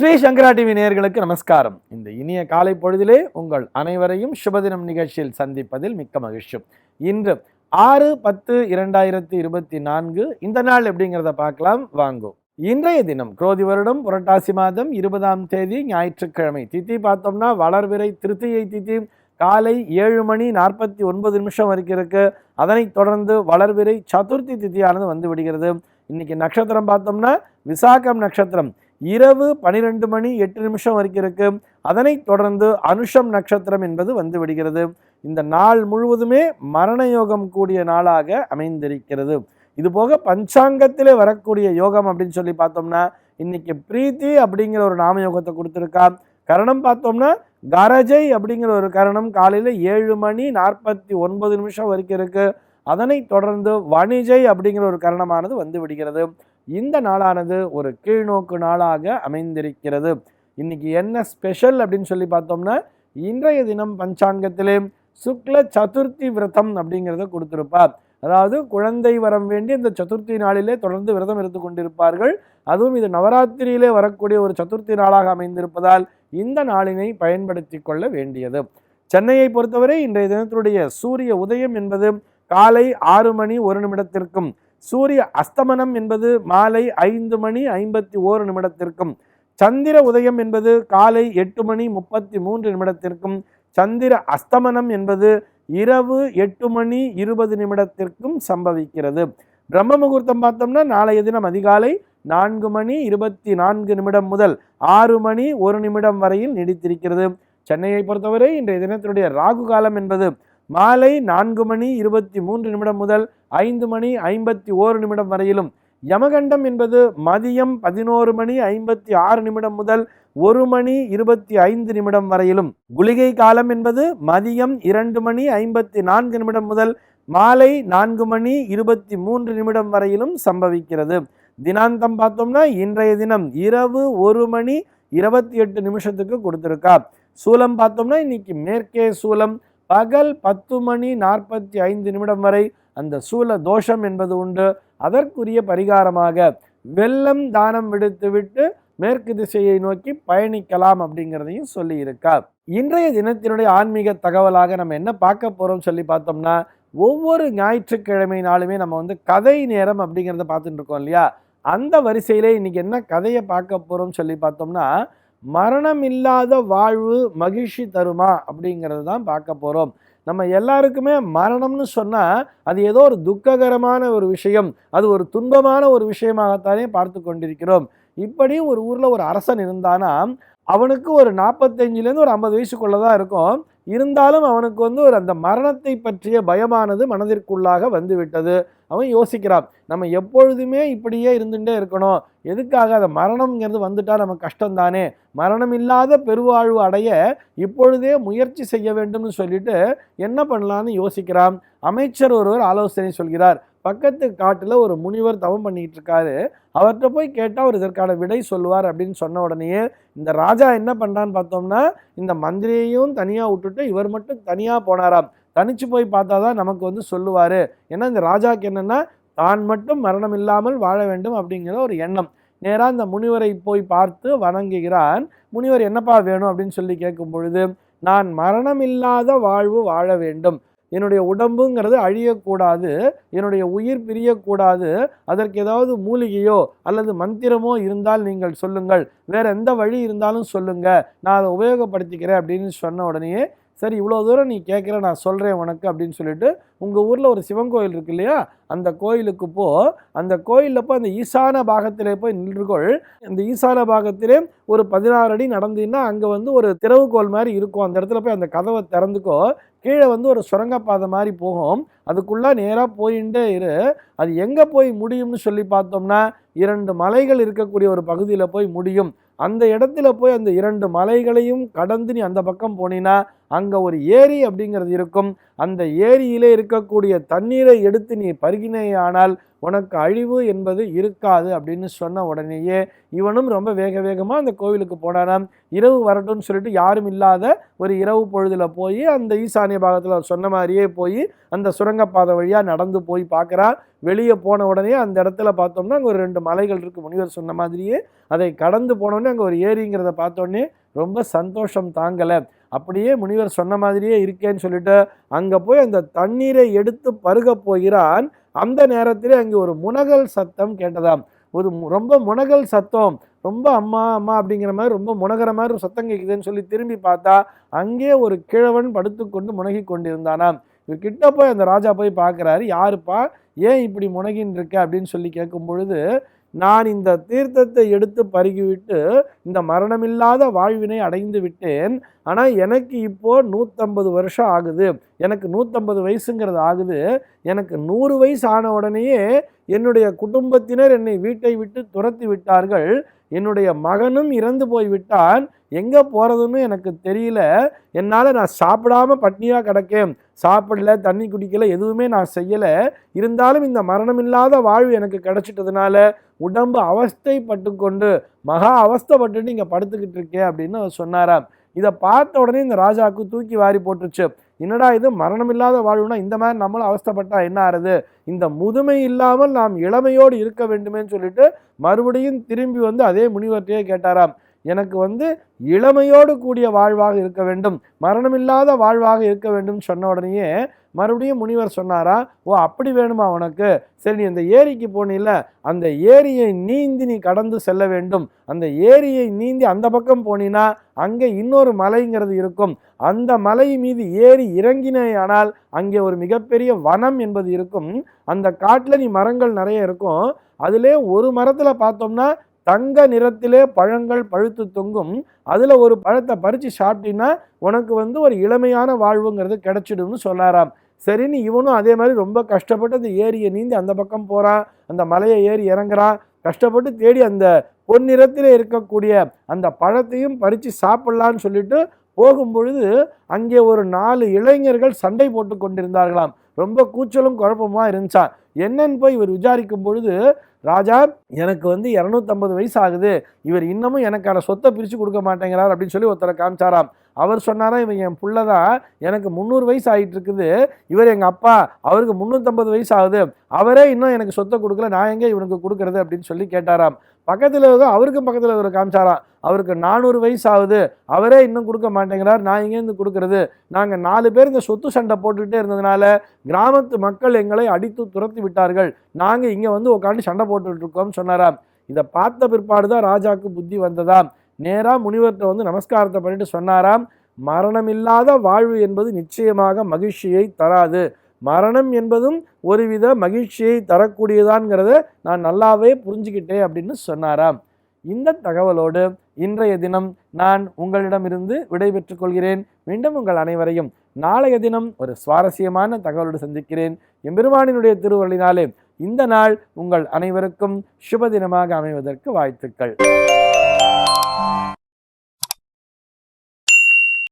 ஸ்ரீ சங்கரா TV நேயர்களுக்கு நமஸ்காரம். இந்த இனிய காலை பொழுதிலே உங்கள் அனைவரையும் சுபதினம் நிகழ்ச்சியில் சந்திப்பதில் மிக்க மகிழ்ச்சி. இன்று ஆறு பத்து இரண்டாயிரத்தி இருபத்தி நான்கு இந்த நாள் எப்படிங்கிறத பார்க்கலாம். வாங்கும் இன்றைய தினம் குரோதி வருடம் புரட்டாசி மாதம் இருபதாம் தேதி ஞாயிற்றுக்கிழமை. தித்தி பார்த்தோம்னா வளர்விரை திருத்தியை தித்தி காலை ஏழு மணி நாற்பத்தி ஒன்பது நிமிஷம் வரைக்கும் இருக்கு. அதனைத் தொடர்ந்து வளர்விரை சதுர்த்தி தித்தியானது வந்து விடுகிறது. இன்னைக்கு நட்சத்திரம் பார்த்தோம்னா விசாகம் நட்சத்திரம். இரவு பனிரெண்டு மணி எட்டு நிமிஷம் வரைக்கும் இருக்கு. அதனைத் தொடர்ந்து அனுஷம் நட்சத்திரம் என்பது வந்து விடுகிறது. இந்த நாள் முழுவதுமே மரண யோகம் கூடிய நாளாக அமைந்திருக்கிறது. இது போக பஞ்சாங்கத்திலே வரக்கூடிய யோகம் அப்படின்னு சொல்லி பார்த்தோம்னா இன்னைக்கு பிரீத்தி அப்படிங்கிற ஒரு நாம யோகத்தை கொடுத்துருக்கா கரணம் பார்த்தோம்னா கரஜை அப்படிங்கிற ஒரு கரணம் காலையில் ஏழு மணி நாற்பத்தி ஒன்பது நிமிஷம் வரைக்கும் இருக்கு. அதனை தொடர்ந்து வணிஜை அப்படிங்கிற ஒரு கரணமானது வந்து விடுகிறது. இந்த நாளானது ஒரு கீழ்நோக்கு நாளாக அமைந்திருக்கிறது. இன்னைக்கு என்ன ஸ்பெஷல் அப்படின்னு சொல்லி பார்த்தோம்னா இன்றைய தினம் பஞ்சாங்கத்திலே சுக்ல சதுர்த்தி விரதம் அப்படிங்கிறத கொடுத்திருப்பார். அதாவது குழந்தை வரம் வேண்டி இந்த சதுர்த்தி நாளிலே தொடர்ந்து விரதம் இருந்து கொண்டிருப்பார்கள். அதுவும் இது நவராத்திரியிலே வரக்கூடிய ஒரு சதுர்த்தி நாளாக அமைந்திருப்பதால் இந்த நாளினை பயன்படுத்தி கொள்ள வேண்டியது. சென்னையை பொறுத்தவரை இன்றைய தினத்தினுடைய சூரிய உதயம் என்பது காலை ஆறு மணி ஒரு நிமிடத்திற்கும் சூரிய அஸ்தமனம் என்பது மாலை ஐந்து மணி ஐம்பத்தி ஓரு நிமிடத்திற்கும் சந்திர உதயம் என்பது காலை எட்டு மணி முப்பத்தி மூன்று நிமிடத்திற்கும் சந்திர அஸ்தமனம் என்பது இரவு எட்டு மணி இருபது நிமிடத்திற்கும் சம்பவிக்கிறது. பிரம்ம முகூர்த்தம் பார்த்தோம்னா நாளைய தினம் அதிகாலை நான்கு மணி இருபத்தி நான்கு நிமிடம் முதல் ஆறு மணி ஒரு நிமிடம் வரையில் நீடித்திருக்கிறது. சென்னையை பொறுத்தவரை இன்றைய தினத்தினுடைய ராகு காலம் என்பது மாலை நான்கு மணி இருபத்தி மூன்று நிமிடம் முதல் ஐந்து மணி ஐம்பத்தி ஓரு நிமிடம் வரையிலும். யமகண்டம் என்பது மதியம் பதினோரு மணி ஐம்பத்தி ஆறு நிமிடம் முதல் ஒரு மணி இருபத்தி ஐந்து நிமிடம் வரையிலும். குளிகை காலம் என்பது மதியம் இரண்டு மணி ஐம்பத்தி நான்கு நிமிடம் முதல் மாலை நான்கு மணி இருபத்தி மூன்று நிமிடம் வரையிலும் சம்பவிக்கிறது. தினாந்தம் பார்த்தோம்னா இன்றைய தினம் இரவு ஒரு மணி இருபத்தி எட்டு நிமிஷத்துக்கு கொடுத்துருக்கா. சூலம் பார்த்தோம்னா இன்னைக்கு மேற்கே சூலம். பகல் பத்து மணி நாற்பத்தி ஐந்து நிமிடம் வரை அந்த சூல தோஷம் என்பது உண்டு. அதற்குரிய பரிகாரமாக வெள்ளம் தானம் விடுத்துவிட்டு மேற்கு திசையை நோக்கி பயணிக்கலாம் அப்படிங்கிறதையும் சொல்லியிருக்கார். இன்றைய தினத்தினுடைய ஆன்மீக தகவலாக நம்ம என்ன பார்க்க போகிறோம் சொல்லி பார்த்தோம்னா ஒவ்வொரு ஞாயிற்றுக்கிழமை நாளுமே நம்ம வந்து கதை நேரம் அப்படிங்கிறத பார்த்துட்டு இருக்கோம் இல்லையா? அந்த வரிசையிலே இன்றைக்கி என்ன கதையை பார்க்க போகிறோம் சொல்லி பார்த்தோம்னா மரணம் இல்லாத வாழ்வு மகிழ்ச்சி தருமா அப்படிங்கிறது தான் பார்க்க போகிறோம் நம்ம எல்லாருக்குமே மரணம்னு சொன்னால் அது ஏதோ ஒரு துக்ககரமான ஒரு விஷயம். அது ஒரு துன்பமான ஒரு விஷயமாகத்தானே பார்த்து கொண்டிருக்கிறோம். இப்படி ஒரு ஊரில் ஒரு அரசன் இருந்தானா அவனுக்கு ஒரு நாற்பத்தஞ்சிலேருந்து ஒரு ஐம்பது வயசுக்குள்ளே தான் இருக்கும். இருந்தாலும் அவனுக்கு வந்து ஒரு அந்த மரணத்தை பற்றிய பயமானது மனதிற்குள்ளாக வந்து விட்டது அவன் யோசிக்கிறான் நம்ம எப்பொழுதுமே இப்படியே இருந்துகிட்டே இருக்கணும். எதுக்காக? அந்த மரணம்ங்கிறது வந்துட்டால் நம்ம கஷ்டம்தானே. மரணம் இல்லாத பெருவாழ்வு அடைய இப்பொழுதே முயற்சி செய்ய வேண்டும்னு சொல்லிட்டு என்ன பண்ணலான்னு யோசிக்கிறான். அமைச்சர் ஒருவர் ஆலோசனை சொல்கிறார். பக்கத்து காட்டில் ஒரு முனிவர் தவம் பண்ணிக்கிட்டு இருக்காரு. அவர்கிட்ட போய் கேட்டால் அவர் இதற்கான விடை சொல்லுவார் அப்படின்னு சொன்ன உடனேயே இந்த ராஜா என்ன பண்ணுறான்னு பார்த்தோம்னா இந்த மந்திரியையும் தனியாக விட்டுட்டு இவர் மட்டும் தனியாக போனாராம். தனிச்சு போய் பார்த்தா தான் நமக்கு வந்து சொல்லுவார். ஏன்னா இந்த ராஜாக்கு என்னென்னா தான் மட்டும் மரணம் இல்லாமல் வாழ வேண்டும் அப்படிங்கிற ஒரு எண்ணம். நேராக இந்த முனிவரை போய் பார்த்து வணங்குகிறான். முனிவர் என்னப்பா வேணும்? அப்படின்னு சொல்லி கேட்கும் பொழுது நான் மரணம் இல்லாத வாழ்வு வாழ வேண்டும். என்னுடைய உடம்புங்கிறது அழியக்கூடாது. என்னுடைய உயிர் பிரியக்கூடாது. அதற்கு ஏதாவது மூலிகையோ அல்லது மந்திரமோ இருந்தால் நீங்கள் சொல்லுங்கள். வேற எந்த வழி இருந்தாலும் சொல்லுங்க. நான் அதை உபயோகப்படுத்திக்கிறேன் அப்படின்னு சொன்ன உடனே சரி இவ்வளோ தூரம் நீ கேட்குற நான் சொல்கிறேன் உனக்கு அப்படின்னு சொல்லிட்டு உங்கள் ஊரில் ஒரு சிவன் கோயில் இருக்கு இல்லையா? அந்த கோயிலுக்கு போ. அந்த கோயிலில் போய் அந்த ஈசான பாகத்திலே போய் நின்றுகொள். அந்த ஈசான பாகத்திலே ஒரு பதினாறு அடி நடந்தீங்கன்னா அங்கே வந்து ஒரு திறவுகோல் மாதிரி இருக்கும். அந்த இடத்துல போய் அந்த கதவை திறந்துக்கோ. கீழே வந்து ஒரு சுரங்கப்பாதை மாதிரி போகும். அதுக்குள்ளே நேராக போயிட்டே இரு. அது எங்கே போய் முடியும்னு சொல்லி பார்த்தோம்னா இரண்டு மலைகள் இருக்கக்கூடிய ஒரு பகுதியில் போய் முடியும். அந்த இடத்துல போய் அந்த இரண்டு மலைகளையும் கடந்து நீ அந்த பக்கம் போனீன்னா அங்கே ஒரு ஏரி அப்படிங்கிறது இருக்கும். அந்த ஏரியிலே இருக்கக்கூடிய தண்ணீரை எடுத்து நீ பருகினேயானால் உனக்கு அழிவு என்பது இருக்காது அப்படின்னு சொன்ன உடனேயே இவனும் ரொம்ப வேக வேகமாக அந்த கோவிலுக்கு போனானாம். இரவு வரட்டும்னு சொல்லிட்டு யாரும் இல்லாத ஒரு இரவு பொழுதில் போய் அந்த ஈசானிய பாகத்தில் சொன்ன மாதிரியே போய் அந்த சுரங்கப்பாதை வழியாக நடந்து போய் பார்க்குறான் வெளியே போன உடனே அந்த இடத்துல பார்த்தோம்னா அங்கே ஒரு ரெண்டு மலைகள் இருக்குது முனிவர் சொன்ன மாதிரியே அதை கடந்து போனோடனே அங்கே ஒரு ஏரிங்கிறத பார்த்தோன்னே ரொம்ப சந்தோஷம் தாங்கலை. அப்படியே முனிவர் சொன்ன மாதிரியே இருக்கேன்னு சொல்லிட்டு அங்கே போய் அந்த தண்ணீரை எடுத்து பருக போகிறான். அந்த நேரத்திலே அங்கே ஒரு முனகல் சத்தம் கேட்டதாம். ஒரு ரொம்ப முனகல் சத்தம். ரொம்ப அம்மா அம்மா அப்படிங்கிற மாதிரி ரொம்ப முனகிற மாதிரி ஒரு சத்தம் கேட்குதுன்னு சொல்லி திரும்பி பார்த்தா அங்கே ஒரு கிழவன் படுத்துக்கொண்டு முனகி கொண்டிருந்தானாம். இவர் கிட்ட போய் அந்த ராஜா போய் பார்க்குறாரு. யாருப்பா? ஏன் இப்படி முனகின்னு இருக்க? அப்படின்னு சொல்லி கேட்கும் பொழுது நான் இந்த தீர்த்தத்தை எடுத்து பருகிவிட்டு இந்த மரணமில்லாத வாழ்வினை அடைந்து விட்டேன். ஆனால் எனக்கு இப்போ நூற்றம்பது வருஷம் ஆகுது. எனக்கு நூற்றம்பது வயசுங்கிறது ஆகுது. எனக்கு நூறு வயசு ஆன உடனேயே என்னுடைய குடும்பத்தினர் என்னை வீட்டை விட்டு துரத்தி விட்டார்கள். என்னுடைய மகனும் இறந்து போய் விட்டான் எங்கே போகிறதுன்னு எனக்கு தெரியல. என்னால் நான் சாப்பிடாம பட்னியாக கிடக்கேன். சாப்பிடல தண்ணி குடிக்கல எதுவுமே நான் செய்யலை. இருந்தாலும் இந்த மரணமில்லாத வாழ்வு எனக்கு கிடச்சிட்டதுனால உடம்பு அவஸ்தைப்பட்டு கொண்டு மகா அவஸ்தைப்பட்டு இங்கே படுத்துக்கிட்டு இருக்கேன் அப்படின்னு அவர் சொன்னாராம். இதை பார்த்த உடனே இந்த ராஜாவுக்கு தூக்கி வாரி போட்டுருச்சு. என்னடா இது? மரணமில்லாத வாழ்வுனா இந்த மாதிரி நம்மளும் அவஸ்தப்பட்டா என்ன ஆறுது? இந்த முதுமை இல்லாமல் நாம் இளமையோடு இருக்க வேண்டுமேன்னு சொல்லிட்டு மறுபடியும் திரும்பி வந்து அதே முனிவர்கிட்டயே கேட்டாராம். எனக்கு வந்து இளமையோடு கூடிய வாழ்வாக இருக்க வேண்டும். மரணமில்லாத வாழ்வாக இருக்க வேண்டும் சொன்ன உடனேயே மறுபடியும் முனிவர் சொன்னாரா ஓ அப்படி வேணுமா உனக்கு? சரி நீ அந்த ஏரிக்கு போனில அந்த ஏரியை நீந்தி நீ கடந்து செல்ல வேண்டும். அந்த ஏரியை நீந்தி அந்த பக்கம் போனீன்னா அங்கே இன்னொரு மலைங்கிறது இருக்கும். அந்த மலை மீது ஏறி இறங்கினேயானால் அங்கே ஒரு மிகப்பெரிய வனம் என்பது இருக்கும். அந்த காட்டில் நீ மரங்கள் நிறைய இருக்கும். அதிலே ஒரு மரத்தில் பார்த்தோம்னா தங்க நிறத்திலே பழங்கள் பழுத்து தொங்கும். அதில் ஒரு பழத்தை பறித்து சாப்பிட்டீங்கன்னா உனக்கு வந்து ஒரு இளமையான வாழ்வுங்கிறது கிடைச்சிடும்னு சொன்னாராம். சரின்னு இவனும் அதே மாதிரி ரொம்ப கஷ்டப்பட்டு அந்த ஏரியை நீந்தி அந்த பக்கம் போகிறான் அந்த மலையை ஏறி இறங்குறான் கஷ்டப்பட்டு தேடி அந்த பொன்னிறத்தில் இருக்கக்கூடிய அந்த பழத்தையும் பறித்து சாப்பிட்லான்னு சொல்லிட்டு போகும்பொழுது அங்கே ஒரு நாலு இளைஞர்கள் சண்டை போட்டு கொண்டிருந்தார்களாம். ரொம்ப கூச்சலும் குழப்பமாக இருந்துச்சா? என்னன்னு போய் இவர் விசாரிக்கும் பொழுது ராஜா எனக்கு வந்து இரநூத்தம்பது வயசு ஆகுது. இவர் இன்னமும் எனக்கான சொத்தை பிரித்து கொடுக்க மாட்டேங்கிறார் அப்படின்னு சொல்லி ஒருத்தரை காமிச்சாராம். அவர் சொன்னாரா இவன் என் புள்ள தான் எனக்கு முந்நூறு வயசு ஆகிட்டு இருக்குது இவர் எங்கள் அப்பா அவருக்கு முந்நூற்றம்பது வயசு ஆகுது. அவரே இன்னும் எனக்கு சொத்தை கொடுக்கல நான் எங்கே இவனுக்கு கொடுக்குறது அப்படின்னு சொல்லி கேட்டாராம். பக்கத்தில் அவருக்கும் பக்கத்தில் ஒரு காமிச்சாராம். அவருக்கு நானூறு வயசு ஆகுது. அவரே இன்னும் கொடுக்க மாட்டேங்கிறார். நான் இங்கேருந்து கொடுக்கறது? நாங்கள் நாலு பேர் இந்த சொத்து சண்டை போட்டுக்கிட்டே இருந்ததுனால கிராமத்து மக்கள் எங்களை அடித்து துரத்தி விட்டார்கள். நாங்கள் இங்கே வந்து உட்காந்து சண்டை போட்டுட்ருக்கோம்னு சொன்னாராம். இதை பார்த்த பிற்பாடு தான் ராஜாவுக்கு புத்தி வந்ததாம். நேராக முனிவர்கிட்ட வந்து நமஸ்காரத்தை பண்ணிட்டு சொன்னாராம் மரணமில்லாத வாழ்வு என்பது நிச்சயமாக மகிழ்ச்சியை தராது. மரணம் என்பதும் ஒருவித மகிழ்ச்சியை தரக்கூடியதான்ங்கிறத நான் நல்லாவே புரிஞ்சுக்கிட்டேன் அப்படின்னு சொன்னாராம். இந்த தகவலோடு இன்றைய தினம் நான் உங்களிடமிருந்து விடைபெற்றுக் கொள்கிறேன். மீண்டும் உங்கள் அனைவரையும் நாளைய தினம் ஒரு சுவாரஸ்யமான தகவலோடு சந்திக்கிறேன். எம்பெருமானினுடைய திருவருளினாலே இந்த நாள் உங்கள் அனைவருக்கும் சுப தினமாக அமைவதற்கு வாழ்த்துக்கள்.